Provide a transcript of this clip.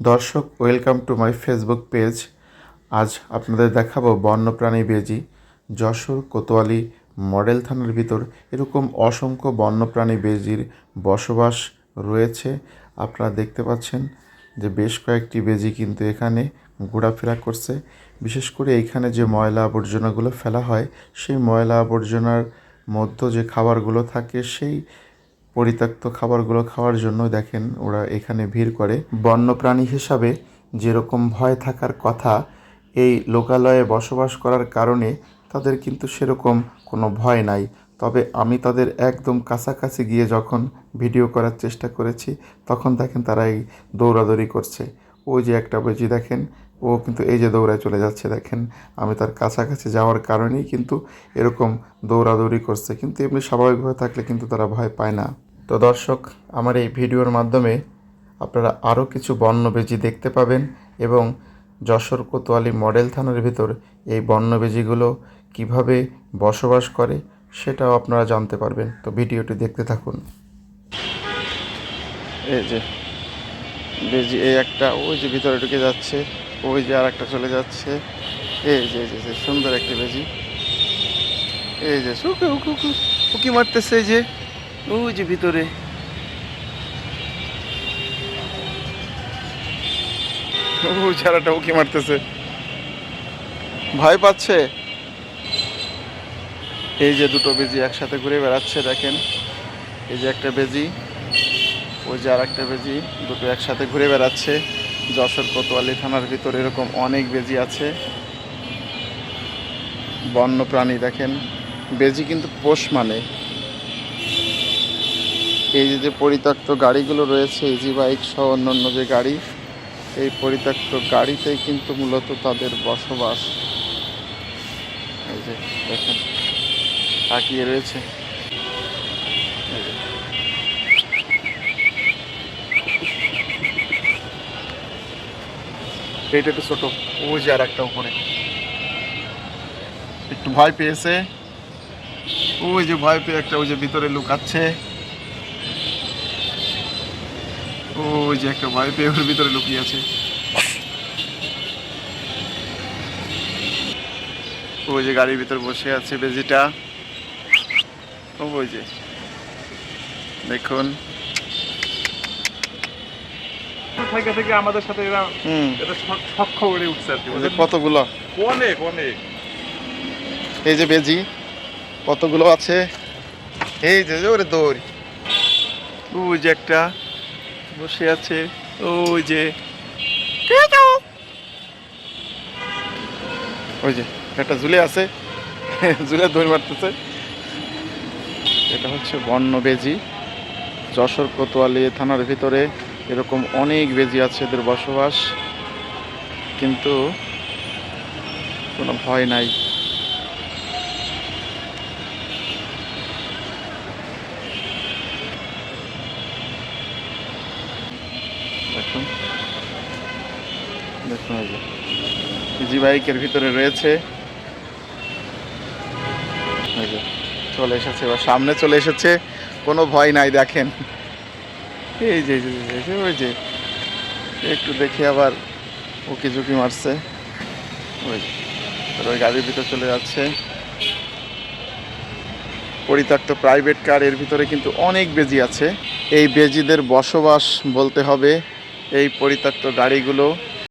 দর্শক welcome to my Facebook page আজ আপনাদের দেখাবো বন্যপ্রাণী বেজি, যশোর কোতোয়ালি মডেল থানার ভিতর। এরকম অসংখ্য বন্যপ্রাণী বেজির বসবাস রয়েছে। আপনারা দেখতে পাচ্ছেন যে বেশ কয়েকটি বেজি কিন্তু এখানে ঘোরাফেরা করছে। বিশেষ করে এইখানে যে ময়লা আবর্জনাগুলো ফেলা হয়, সেই ময়লা আবর্জনার মধ্য যে খাবারগুলো থাকে, সেই পরিত্যক্ত খাবারগুলো খাওয়ার জন্য দেখেন ওরা এখানে ভিড় করে। বন্যপ্রাণী হিসাবে যেরকম ভয় থাকার কথা, এই লোকালয়ে বসবাস করার কারণে তাদের কিন্তু সেরকম কোনো ভয় নাই। তবে আমি তাদের একদম কাছাকাছি গিয়ে যখন ভিডিও করার চেষ্টা করেছি, তখন দেখেন তারা এই দৌড়াদৌড়ি করছে। ও যে একটা বেজি দেখেন, ও কিন্তু এই যে দৌড়ায় চলে যাচ্ছে দেখেন। আমি তার কাছাকাছি যাওয়ার কারণেই কিন্তু এরকম দৌড়াদৌড়ি করছে। কিন্তু এমনি স্বাভাবিকভাবে থাকলে কিন্তু তারা ভয় পায় না। তো দর্শক আমার এই ভিডিওর মাধ্যমে আপনারা আরও কিছু বন্যবেজি দেখতে পাবেন এবং যশোর কোতোয়ালি মডেল থানার ভিতর এই বন্যবেজিগুলো কীভাবে বসবাস করে সেটাও আপনারা জানতে পারবেন তো ভিডিওটি দেখতে থাকুন এই যে বেজি এই একটা ওই যে ভিতরে ঢুকে যাচ্ছে ওই যে আর একটা চলে যাচ্ছে এই যে এই যে, সুন্দর একটা বেজি এই যে উকি মারতেছে এই যে ওই যে ভিতরে। ওই চারাটা উকি মারতেছে। ভয় পাচ্ছে? এই যে দুটো বেজি একসাথে ঘুরে বেড়াচ্ছে, দেখেন। এই যে একটা বেজি, ওই যে আর একটা বেজি, দুটো একসাথে ঘুরে বেড়াচ্ছে। যশোর কোতোয়ালি থানার ভিতরে এরকম অনেক বেজি আছে। বন্য প্রাণী, দেখেন। বেজি কিন্তু পোষ মানে। এই যে যে পরিত্যক্ত গাড়িগুলো রয়েছে ইজি বাইক সহ অন্যান্য যে গাড়ি, এই পরিত্যক্ত গাড়িতেই কিন্তু মূলত তাদের বসবাস। এই যে দেখেন, তাকিয়ে রয়েছে। এইটা একটু ছোট, ওই যে আর একটা উপরে। একটু ভয় পেয়েছে। ওই যে ভয় পেয়ে একটা, ওই যে ভিতরে লুকাচ্ছে। ওই যে একটা পেয়ে ওর ভিতরে লুকিয়ে আছে। ওই যে গাড়ির ভিতর বসে আছে বেজিটা। ও ওই যে। দেখুন। থেকে থেকে আমাদের সাথে এরা হুম। এটা স- সখ্য গড়ে উঠছে আর কি। কতগুলো? অনেক অনেক। এই যে বেজি কতগুলো আছে? এই যে ওরে দৌড়। ওই যে একটা বসে আছে। ওই যে। ওই যে, একটা ঝুলে আছে। ঝুলে দৌড় মারতেছে। এটা হচ্ছে বন্য বেজি। যশোর কোতোয়ালি থানার ভিতরে এরকম অনেক বেজি আছে এদের বসবাস। কিন্তু কোনো ভয় নাই দেখুন দেখুন এই বাইকের ভিতরে রয়েছে। চলে এসেছে, এবার সামনে চলে এসেছে। কোনো ভয় নাই, দেখেন। এই যে ওই যে। একটু দেখে আবার উকি ঝুঁকি মারছে। ওই ওই গাড়ির ভিতর চলে যাচ্ছে। পরিত্যক্ত প্রাইভেট কার এর ভিতরে কিন্তু অনেক বেজি আছে। এই বেজিদের বসবাস বলতে হবে এই পরিত্যক্ত গাড়িগুলো।